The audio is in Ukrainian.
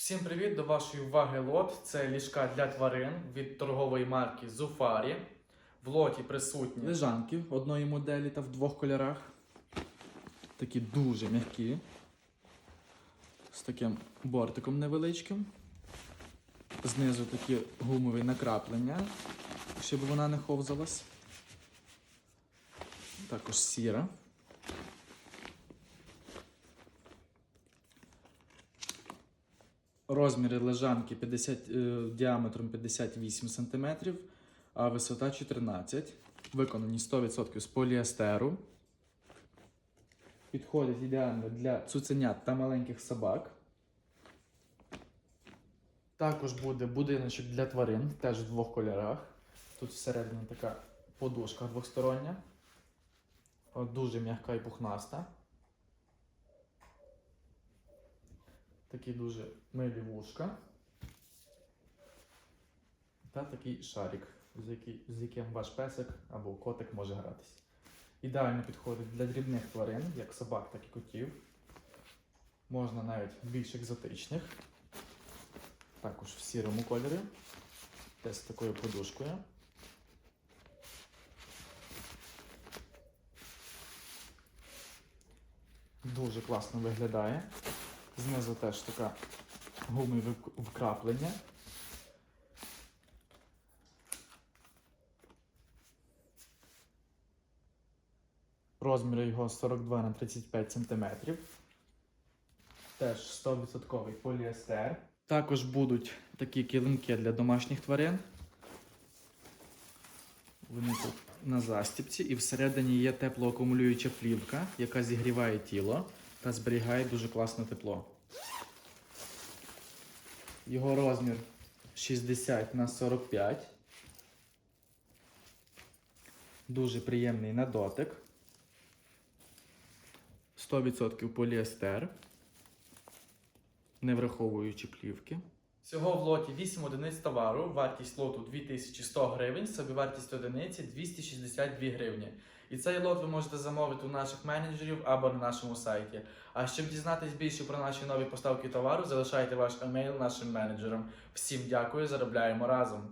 Всім привіт! До вашої уваги лот. Це ліжка для тварин від торгової марки Зуфарі. В лоті присутні Лежанки одної моделі та в двох кольорах. Такі дуже м'які. З таким бортиком невеличким. Знизу такі гумові накраплення, щоб вона не ховзалась. Також сіра. Розміри лежанки 50, е, діаметром 58 см, а висота 14 Виконані 100% з поліестеру. Підходять ідеально для цуценят та маленьких собак. Також буде будиночок для тварин, теж в двох кольорах. Тут всередині така подушка двостороння. Дуже м'яка і пухнаста. Такі дуже милі вушка. Та такий шарик, з, який, з яким ваш песик або котик може гратись. Ідеально підходить для дрібних тварин, як собак, так і котів. Можна навіть більш екзотичних. Також в сірому кольорі. З такою подушкою. Дуже класно виглядає. Знизу теж така гумове вкраплення. Розмір його 42 на 35 см. Теж 100% поліестер. Також будуть такі килимки для домашніх тварин. Вони тут на застіпці, і всередині є теплоакумулююча плівка, яка зігріває тіло та зберігає дуже класне тепло. Його розмір 60 на 45. Дуже приємний на дотик. 100% поліестер, не враховуючи плівки. Всього в лоті 8 одиниць товару, вартість лоту 2100 гривень, собівартість одиниці 262 гривні. І цей лот ви можете замовити у наших менеджерів або на нашому сайті. А щоб дізнатись більше про наші нові поставки товару, залишайте ваш емейл нашим менеджерам. Всім дякую, заробляємо разом!